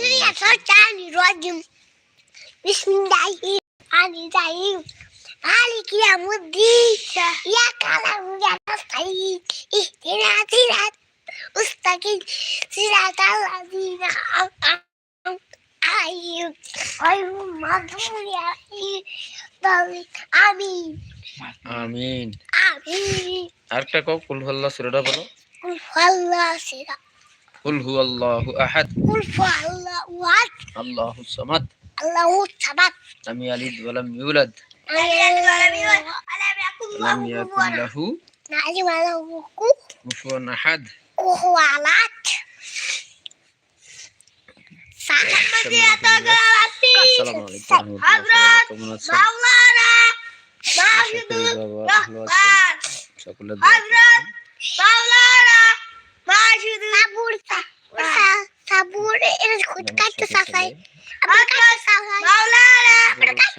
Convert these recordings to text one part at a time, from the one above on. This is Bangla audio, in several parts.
Hallelujah, Sultan, Rajim, Bismillah, Ali Zaim, Ali Kiyamuddi, Ya Kalamuya Nasta'in, Ihdina Sirat, Ustakin, Sirat Al-Azina, Ayyub, Ayyub, Madhuriya, Dali, Amin. আমিন আমিন আরেকটা কও কুল হল্লা সুরাটা বলো কুল হল্লা সুরা قل هو الله أحد. قل هو الله أحد. الله الصمد. الله الصمد. لم يلد ولم يولد. لم يكن له نعم، كفوا. أحد كفوا أحد. السلام عليكم حضرت مولانا ماجد Rahman. حضرت مولانا সকলের দোয়া করবেন। sabur sabur ini kudu নামাজ kata শেষে sasai সবাই apa kata sasai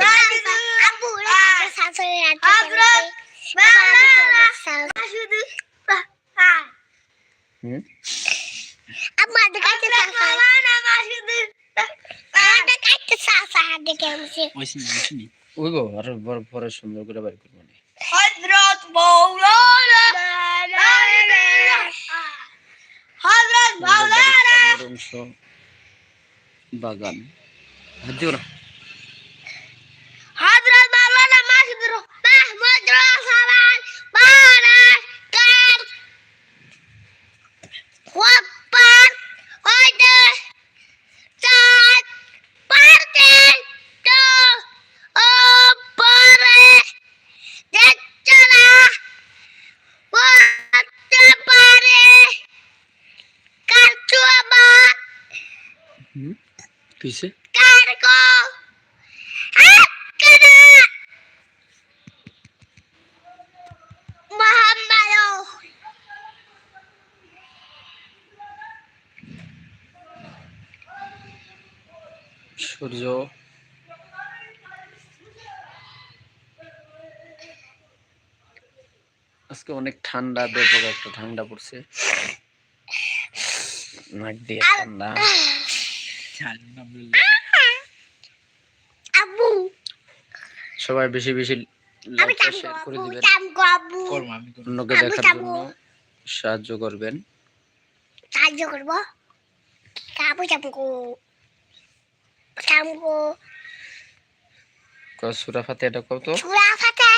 বড় ছেলে abu kata sasai হুম Amma ada kata sasai ada kata sasai ada kemsi ওই গো আরও বড় পরে সুন্দর করে বাড়ি করব অংশ বাগান হাত সূর্য আজকে অনেক ঠান্ডা ব্যাপক একটা ঠান্ডা পড়ছে। নাক দিয়ে ঠান্ডা। সবাই বেশি বেশি লাইকটা শেয়ার করে দিবেন। অন্যকে দেখার। জন্য সাহায্য করবেন। সাহায্য করব? থামবো কত সূরা ফাতিহাটা কত সূরা ফাতিহা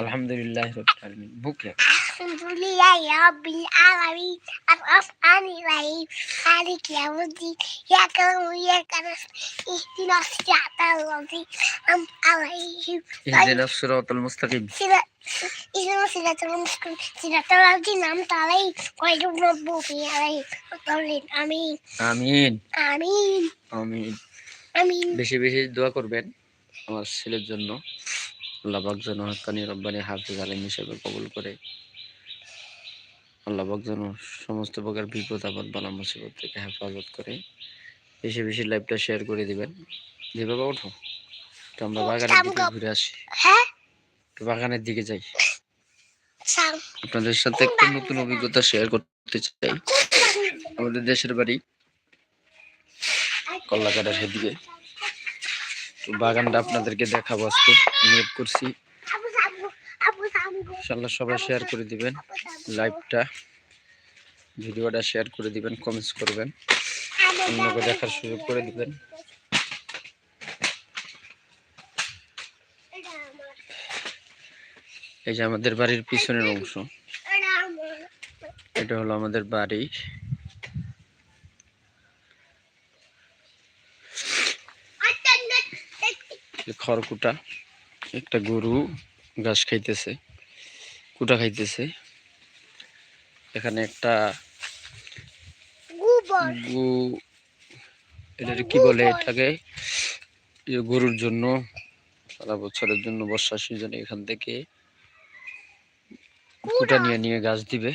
আলহামদুলিল্লাহ রাব্বিল আলামিন বুকে আলহামদুলিল্লাহ রাব্বিল আলামিন আর আফআন ইলাহি মালিক ইয়াউদ্দিন ইয়াকা ইয়াকা ইহদিনা সিরাতাল আম আলাইহিম ইহদিনা সিরাতাল মুস্তাকিম। ইহদিনা সিরাতাল মুস্তাকিম সিরাতাল লাযিনা আন'আমতা আলাইহিম গায়রিল মাগদূবি আলাইহিম আমিন। আমিন। আমিন। আমিন। বেশি বেশি দোয়া করবেন আমার ছেলের জন্য। আল্লাহবাক যেন হাক্কানি রব্বানি হাফিজ আলিম হিসেবে কবুল করে। আল্লাহবাক যেন সমস্ত প্রকার বিপদ আপদ বানা মুসিবত থেকে হেফাজত করে। বেশি বেশি লাইভটা শেয়ার করে দিবেন। যে বাবা ওঠো তো আমরা বাগানের দিকে ঘুরে আসি। বাগানের দিকে যাই। আপনাদের সাথে একটা নতুন অভিজ্ঞতা শেয়ার করতে চাই। আমাদের দেশের বাড়ি। কল্লাকাটার সেদিকে। তো বাগানটা আপনাদেরকে দেখাবো আজকে। নিয়োগ করছি। ইনশাল্লাহ সবাই শেয়ার করে দিবেন লাইভটা ভিডিওটা শেয়ার করে দিবেন কমেন্টস করবেন। অন্যকে দেখার সুযোগ করে দিবেন। এই যে আমাদের বাড়ির পিছনের অংশ। এটা হলো আমাদের বাড়ি এই খড়কুটা একটা গরু ঘাস খাইতেছে কুটা খাইতেছে। এখানে একটা গু এটা কি বলে এটাকে? গরুর জন্য সারা বছরের জন্য বর্ষা সিজনে এখান থেকে কুটা নিয়ে নিয়ে গাছ দিবে।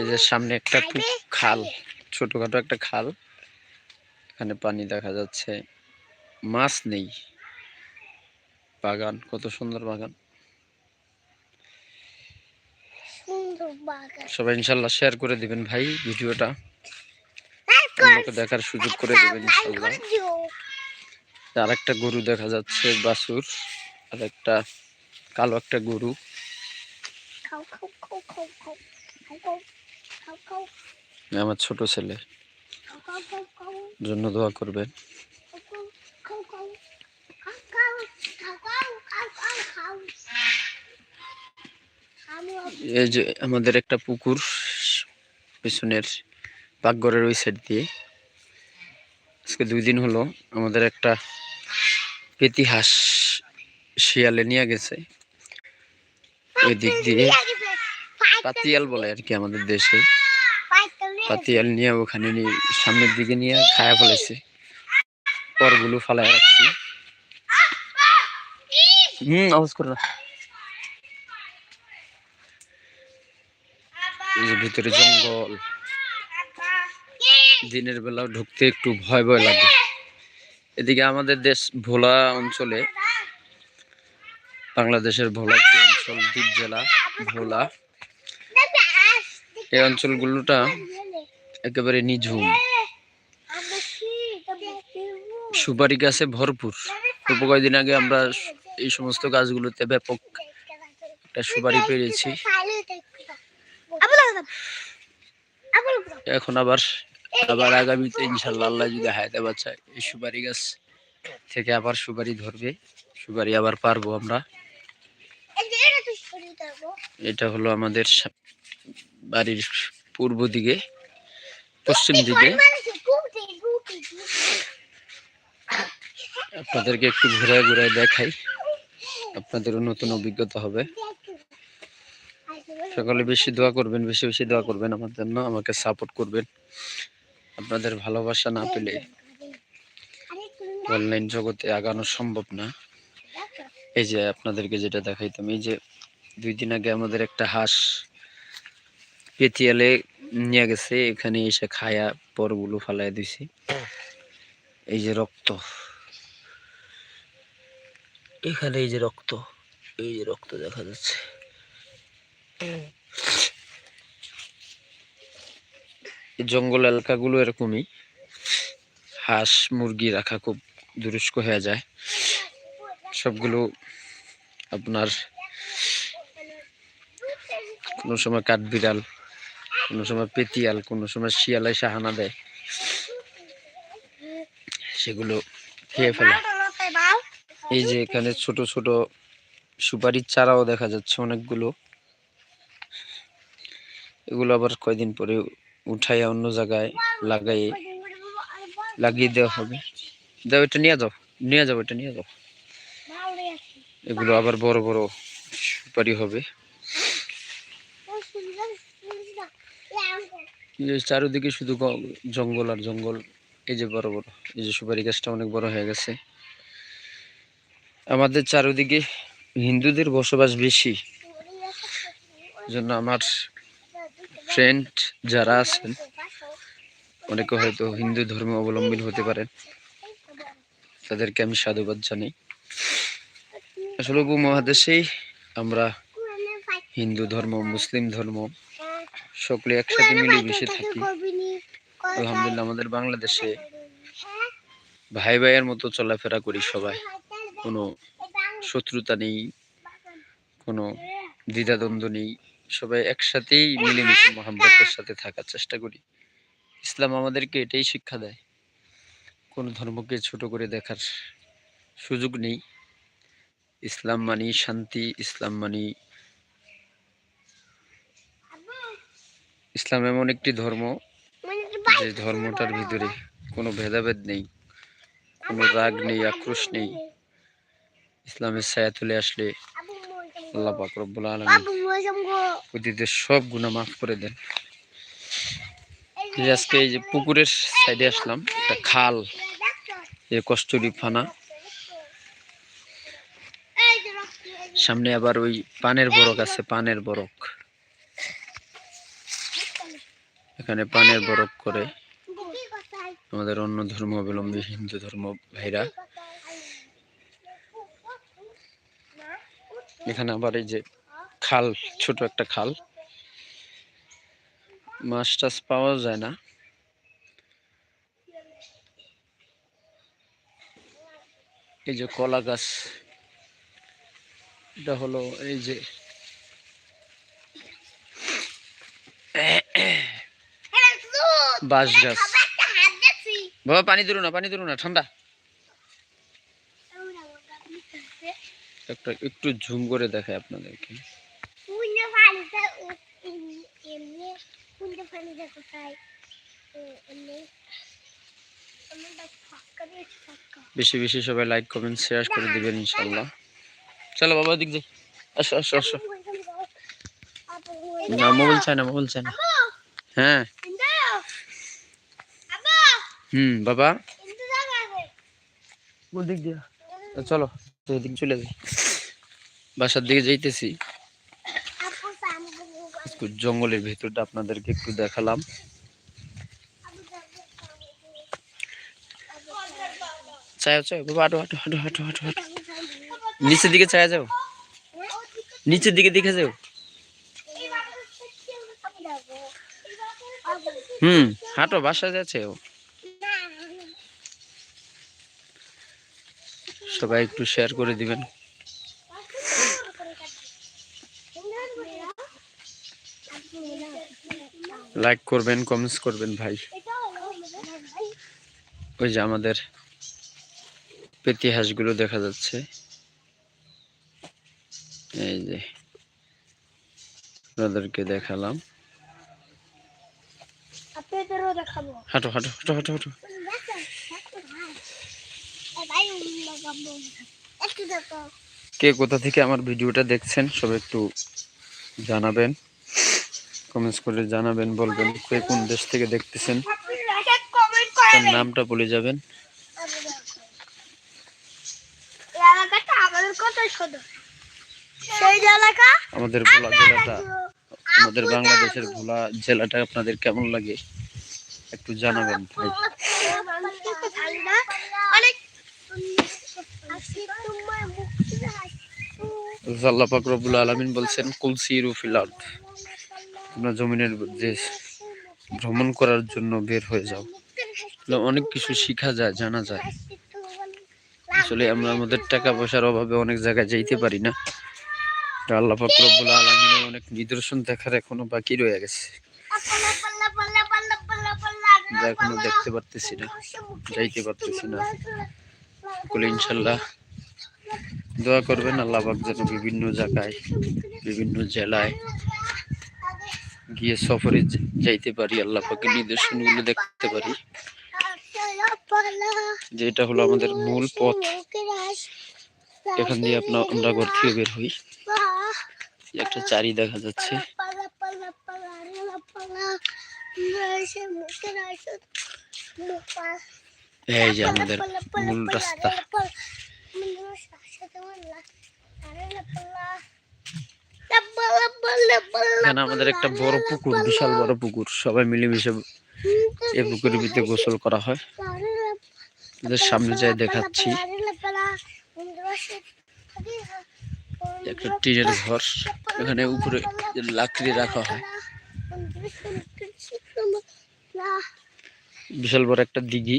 এই যে সামনে একটা খাল ছোটখাটো একটা খাল। এখানে পানি দেখা যাচ্ছে। মাছ নেই। বাগান কত সুন্দর বাগান। সবাই ইনশাল্লাহ শেয়ার করে দিবেন ভাই ভিডিওটা। দেখার সুযোগ করে দেবেন ইনশাল্লাহ। আর একটা গরু দেখা যাচ্ছে বাছুর আর একটা কালো একটা গরু। আমার ছোট ছেলে। জন্য দোয়া করবেন। এই যে আমাদের একটা পুকুর, পিছনের পাকঘরের ওই সাইড দিয়ে। আজকে দুই দিন হলো আমাদের একটা পেতি হাঁস শিয়ালে নিয়ে গেছে। ওই দিক দিয়ে পাতিয়াল বলে আর কি আমাদের দেশে। পাতিয়াল নিয়ে ওখানে নিয়ে সামনের দিকে নিয়ে খায়া ফেলেছে। পরগুলো ফালায় রাখছি। হুম, আওয়াজ করে না। ভিতরে জঙ্গল। দিনের বেলা ঢুকতে একটু ভয় ভয় লাগে। এদিকে আমাদের দেশ ভোলা অঞ্চলে, বাংলাদেশের ভোলা অঞ্চল, দ্বীপ জেলা ভোলা। এই অঞ্চলগুলোটা একেবারে নিঝুম। সুপারি গাছে ভরপুর। অল্প কয়েকদিন আগে আমরা এই সমস্ত গাছগুলোতে ব্যাপক একটা সুপারি পেরেছি। এখন আবার আবার আগামীতে ইনশাল্লাহ আল্লাহ যদি হায়াতে বাঁচায় এই সুপারি গাছ থেকে আবার সুপারি ধরবে। সুপারি আবার পারব আমরা। এটা হলো আমাদের বাড়ির পূর্ব দিকে। পশ্চিম দিকে। আপনাদেরকে একটু ঘুরে ঘুরে দেখাই। আপনাদেরও নতুন অভিজ্ঞতা হবে। সকালে বেশি দোয়া করবেন বেশি বেশি দোয়া করবেন আমার জন্য। আমাকে সাপোর্ট করবেন। আপনাদের ভালোবাসা না পেলে অনলাইন জগতে আগানো সম্ভব না। এই যে আপনাদেরকে যেটা দেখাইতাম এই যে দুই দিন আগে আমাদের একটা হাঁস পেতিয়ালে নিয়ে গেছে, এখানে এসে খায়া পরগুলো ফালাই দিছি। এই যে রক্ত। এখানে এই যে রক্ত, এই যে রক্ত দেখা যাচ্ছে। জঙ্গল এলাকাগুলো এরকমই। হাঁস মুরগি রাখা খুব দুরস্ক হয়ে যায়। সবগুলো আপনার কোনো সময় কাঠবিড়াল কোনো সময় পেতিয়াল, কোনো সময় শিয়ালায় সাহানা দেয়। সেগুলো খেয়ে ফেলে। এই যে এখানে ছোট ছোট সুপারির চারাও দেখা যাচ্ছে অনেকগুলো। এগুলো আবার কয়দিন পরে উঠাইয়া অন্য জায়গায় লাগাই, লাগিয়ে দেওয়া হবে। দাও, এটা নিয়ে যাও নিয়ে যাও, এটা নিয়ে যাও। এগুলো আবার বড় বড় সুপারি হবে এই যে চারিদিকে শুধু জঙ্গল আর জঙ্গল। এই যে বড় বড়, এই যে সুপারি গাছটা অনেক বড় হয়ে গেছে। আমাদের চারিদিকে হিন্দুদের বসবাস বেশি। জন্য আমার ফ্রেন্ড যারা আছেন, অনেকে হয়তো হিন্দু ধর্ম অবলম্বন হতে পারেন, তাদেরকে আমি সাধুবাদ জানাই। আসলে উপমহাদেশেই আমরা হিন্দু ধর্ম, মুসলিম ধর্ম সকলে একসাথে মিলেমিশে থাকি। আলহামদুলিল্লাহ আমাদের বাংলাদেশে ভাই ভাইয়ের মতো চলাফেরা করি সবাই। কোনো শত্রুতা নেই কোনো দ্বিধাদ্বন্দ্ব নেই। সবাই একসাথেই মিলেমিশে মহাব্বতের সাথে থাকার চেষ্টা করি। ইসলাম আমাদেরকে এটাই শিক্ষা দেয়। কোনো ধর্মকে ছোট করে দেখার সুযোগ নেই। ইসলাম মানি শান্তি ইসলাম মানি ইসলাম এমন একটি ধর্ম যে ধর্মটার ভিতরে কোনো ভেদাভেদ নেই কোনো রাগ নেই আক্রোশ নেই। ইসলামের ছায়া তুলে আসলে আল্লাহ পাক রব্বুল আলমী অতীতের সব গুণা মাফ করে দেন। যে আজকে এই যে পুকুরের সাইডে আসলাম একটা খাল এই কস্তুরি ফানা। সামনে আবার ওই পানের বরক আছে পানের বরক। এখানে পানের বরফ করে আমাদের অন্য ধর্মাবলম্বী হিন্দু ধর্ম ভাইরা। এখানে আবার এই যে খাল, ছোট একটা খাল। মাছ টাছ পাওয়া যায় না। এই যে কলা গাছ, এটা হলো এই যে বাঁশ গাছ বাবা পানি ধরো না পানি ধরো না ঠান্ডা। একটা একটু ঝুম করে দেখায় আপনাদেরকে। বেশি বেশি সবাই লাইক কমেন্ট শেয়ার করে দিবেন ইনশাল্লাহ। চলো বাবা দিক যাই। আসো আসো আসো। না মোবাইল চাই না মোবাইল চাই না। হ্যাঁ। হুম বাবা। দিক দিয়া। চলো তো চলে যাই। বাসার দিকে যাইতেছি। জঙ্গলের ভেতরটা আপনাদেরকে একটু দেখালাম। চায় চায় বাবা হাঁটো হাঁটো হাঁটো হাঁটো হাঁটো হাঁটো নিচের দিকে চায় যাও। নিচের দিকে দেখে যাও। হুম হাঁটো বাসা যাচ্ছে ও। সবাই একটু শেয়ার করে দিবেন। লাইক করবেন কমেন্টস করবেন ভাই। ওই যে আমাদের পেতি হাঁসগুলো দেখা যাচ্ছে। এই যে আপনাদেরকে দেখালাম। আপনাদেরও দেখাবো। হাঁটো হাঁটো হাঁটো হাঁটো হাঁটো একটু দেখো কে কোথা থেকে আমার ভিডিওটা দেখছেন, সব একটু জানাবেন। কমেন্টস করে জানাবেন, বলবেন কে কোন দেশ থেকে দেখতেছেন। তার নামটা বলে যাবেন। আমাদের ভোলা জেলাটা, আমাদের বাংলাদেশের ভোলা জেলাটা আপনাদের কেমন লাগে একটু জানাবেন, ভাই। আল্লাহ পাক রব্বুল আলামিন বলছেন কুলসিরু ফিল আরদ। তোমরা জমিনের যে ভ্রমণ করার জন্য বের হয়ে যাও। অনেক কিছু শেখা যায়, জানা যায়। আসলে আমরা আমাদের টাকা পয়সার অভাবে অনেক জায়গায় যাইতে পারি না। আল্লাহ পাক রব্বুল আলামিনের অনেক নিদর্শন দেখার এখনও বাকি রয়ে গেছে। আমরা এখনও দেখতে পারতেছি না, যাইতে পারতেছি না। সকলে ইনশাল্লাহ দোয়া করবেন আল্লাহবাক যেন বিভিন্ন জায়গায় বিভিন্ন জেলায় গিয়ে সফরে যাইতে পারি আল্লাহ পাকের নিদর্শনগুলো দেখতে পারি যেটা হলো আমাদের মূল পথ এখান দিয়ে আপনার আমরা ঘর থেকে বের হই একটা চারি দেখা যাচ্ছে এই যে আমাদের মূল রাস্তা এখানে আমাদের একটা বড় পুকুর বিশাল বড় পুকুর সবাই মিলেমিশে এই পুকুরের ভিতরে গোসল করা হয় সামনে যাই দেখাচ্ছি একটা টিনের ঘর এখানে উপরে লাকড়ি রাখা হয় বিশাল বড় একটা দিঘি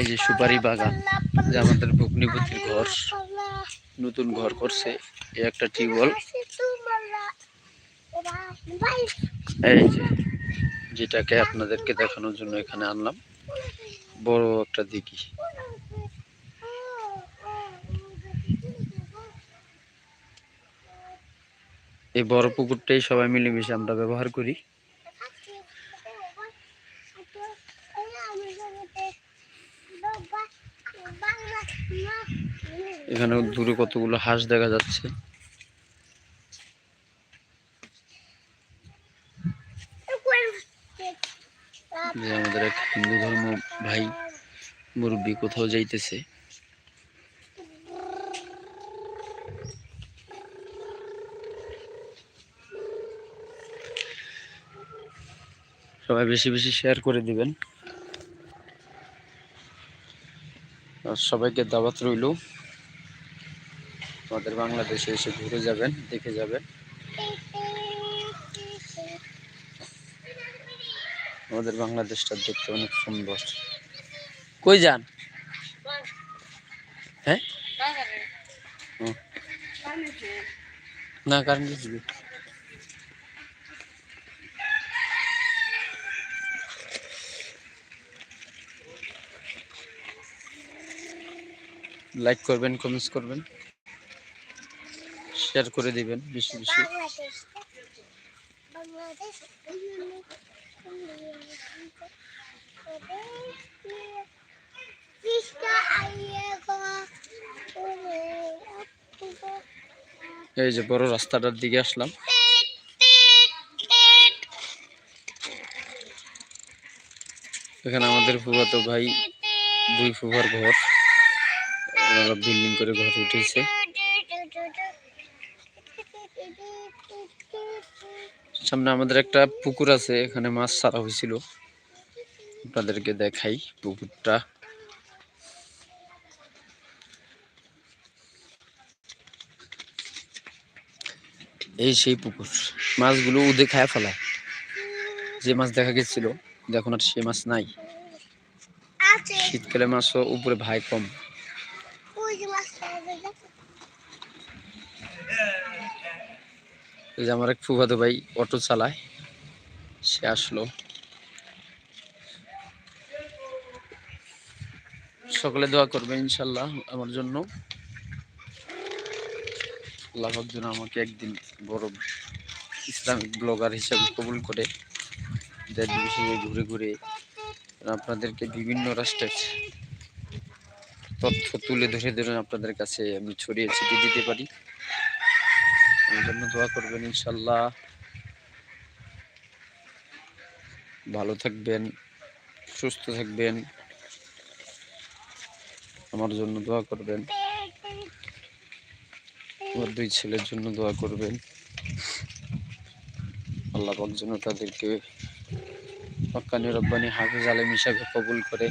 এই যে সুপারি বাগান, যে আমাদের ভগ্নিপতির ঘর, নতুন ঘর করছে, এই একটা টিউবওয়েল। এই যে, যেটাকে আপনাদেরকে দেখানোর জন্য এখানে আনলাম। বড় একটা দিঘি। এই বড় পুকুরটাই সবাই মিলেমিশে আমরা ব্যবহার করি। এখানে দূরে কতগুলো হাঁস দেখা যাচ্ছে। যে আমাদের এক হিন্দু ধর্ম ভাই মুরব্বী কোথাও যাইতেছে। সবাই বেশি বেশি শেয়ার করে দিবেন আর সবাইকে দাওয়াত রইল। আমাদের বাংলাদেশে এসে ঘুরে যাবেন দেখে যাবেন। আমাদের বাংলাদেশটা দেখতে অনেক সুন্দর। কই যান? হ্যাঁ। না কারণ লাইক করবেন কমেন্টস করবেন শেয়ার করে দিবেন বেশি বেশি। এই যে বড় রাস্তাটার দিকে আসলাম। এখানে আমাদের ফুফাতো ভাই, দুই ফুফার ঘর। বিল্ডিং করে ঘর উঠেছে। সামনে আমাদের একটা পুকুর আছে, এখানে মাছ ছাড়া হয়েছিল। আপনাদেরকে দেখাই পুকুরটা। এই সেই পুকুর। মাছগুলো উদে খায় ফেলায়। যে মাছ দেখা গেছিল এখন আর সে মাছ নাই। শীতকালে মাছও উপরে ভাই কম ওই যে মাছ পাওয়া যায় না? এই যে আমার এক ফুফাতো ভাই অটো চালায়, সে আসলো। সকলে দোয়া করবে ইনশাল্লাহ আমার জন্য। আল্লাহ যেন আমাকে একদিন বড় ইসলামিক ব্লগার হিসাবে কবুল করে, দেশ বিদেশে ঘুরে ঘুরে আপনাদেরকে বিভিন্ন রাষ্ট্রের তথ্য তুলে ধরে ধরে আপনাদের কাছে আমি ছড়িয়ে ছিটিয়ে দিতে পারি। আমার জন্য দোয়া করবেন ইনশাল্লাহ ভালো থাকবেন, সুস্থ থাকবেন। আমার জন্য দোয়া করবেন। আমার দুই ছেলের জন্য দোয়া করবেন। আল্লাহ পাক যেন তাদেরকে হক্কানি রব্বানি হাফিজ আলম হিসাবে কবুল করে,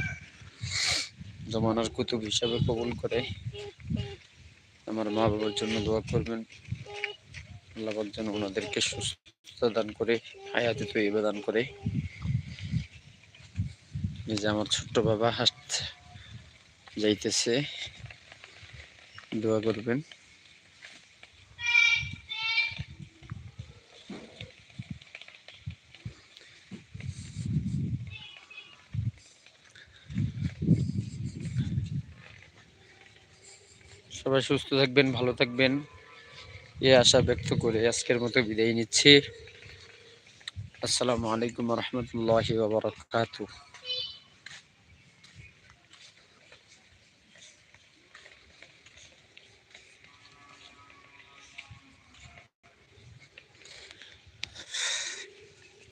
জমানার কুতুব হিসাবে কবুল করে। আমার মা বাবার জন্য দোয়া করবেন। যেন ওনাদেরকে সুস্থ দান করে দান করে। যে আমার ছোট্ট বাবা যাইতেছে, দোয়া করবেন। সবাই সুস্থ থাকবেন, ভালো থাকবেন। এ আশা ব্যক্ত করে আজকের মতো বিদায় নিচ্ছি। আসসালামু আলাইকুম রহমতুল্লাহি বাবরকাতুহ